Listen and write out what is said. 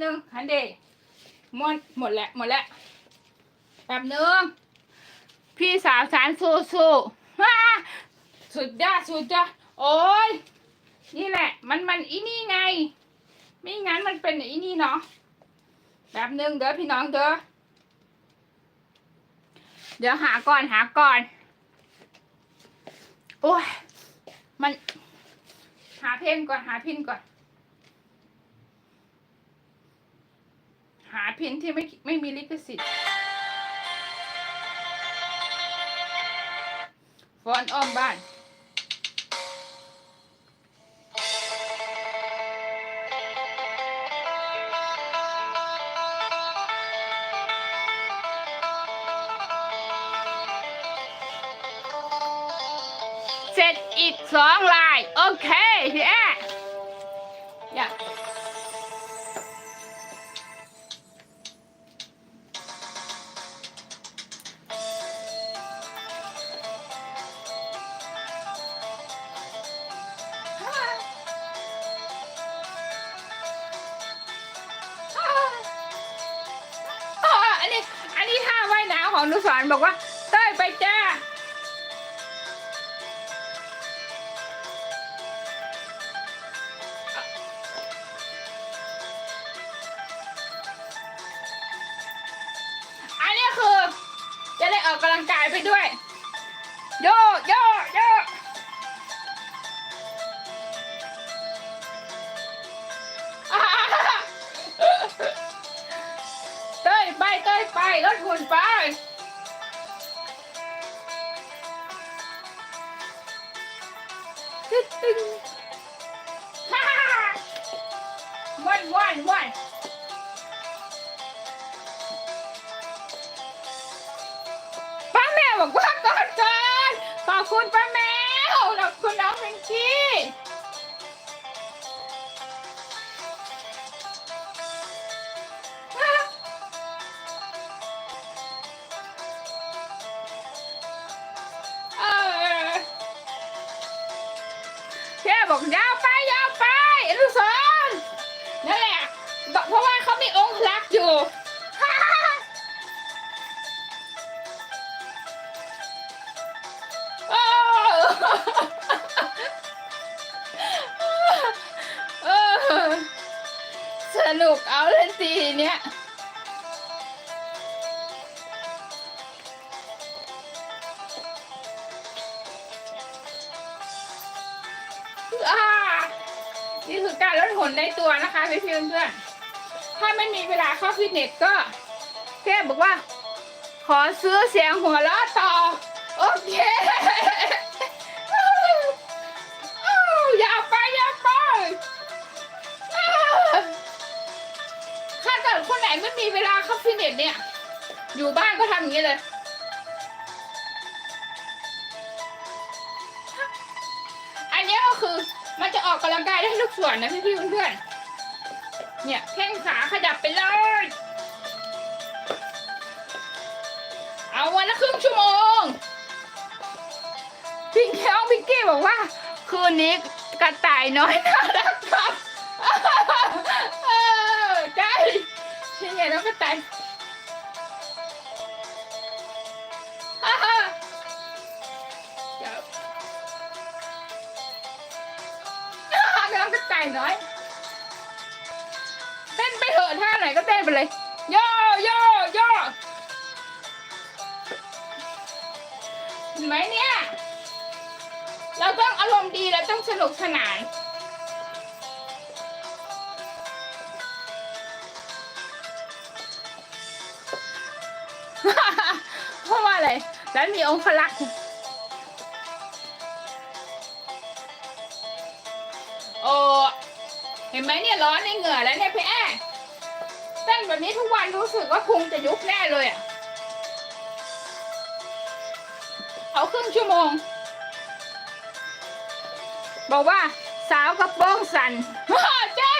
หนึ่งฮันเดหมดหมดแล้วหมดแล้วแป๊บหนึ่งพี่สาวสารสู้สู้ฮ่าสุดยอดสุดยอดโอ้ยนี่แหละ มันมันอีนี่ไง ไม่งั้นมันเป็นอีนี่เนาะแป๊บหนึ่งเด้อพี่น้องเด้อเดี๋ยวหาก่อนหาก่อน โอ้ยมัน หาเพนก่อนหาพินก่อน หาเพินที่ไม่ไม่มีลิขสิทธิ์ฟอนอ้อมบ้านเสร็จอีกสองลาย โอเคพี่แอ๊อยาอ๋ ของนุสรณ์บอกว่า เต้ยไปจ้าอันนี้คือ จะได้ออกกำลังกายไปด้วย โยโยโย เต้ยไปเต้ยไปรถหุ่นไปตึ๊ดตึ๊งฮ่าฮ่าฮ่าม่วนม่วนม่วนป้าแมวบอกว่าก่อนก่อนขอบคุณป้าแมวขอบคุณน้องเป็นกี้ แค่บอกยาวไปยาวไปลูกศรนั่นแหละเพราะว่าเขามีองค์รักอยู่สนุกเอาเล่นตีเนี้ย นี่คือการลดหุ่นในตัวนะคะเพื่อนเพื่อนถ้าไม่มีเวลาเข้าฟิตเนสก็แค่บอกว่า ขอซื้อเสียงหัวเราะต่อ โอเคอ้าวอย่าไปอย่าไปถ้าเกิดคนไหนไม่มีเวลาเข้าฟิตเนสเนี่ย อยู่บ้านก็ทำอย่างนี้เลยอันนี้ก็คือ มันจะออกกำลังกายได้ทุกส่วนนะพี่ๆเพื่อนๆเนี่ยแข้งขาขยับไปเลย เอาวันละครึ่งชั่วโมงพิงแคลพิงกี้บอกว่า คืนนี้กระต่ายน้อยน่ารักครับเออใช่ที่ไงน้องกระต่าย น้องกระต่ายน้อย เต้นไปเถอะท่าไหนก็เต้นไปเลย โย่โย่โย่เห็นไหมเนี่ย เราต้องอารมณ์ดีเราต้องสนุกสนาน เพราะว่าอะไร แล้วมีองค์พลักษณ์ เห็นไหมเนี่ยร้อนในเหงื่อแล้วเนี่ยพี่แอ้เต้นแบบนี้ทุกวันรู้สึกว่าพุงจะยุบแน่เลยอะเอาครึ่งชั่วโมง บอกว่าสาวกระโปรงสันใช่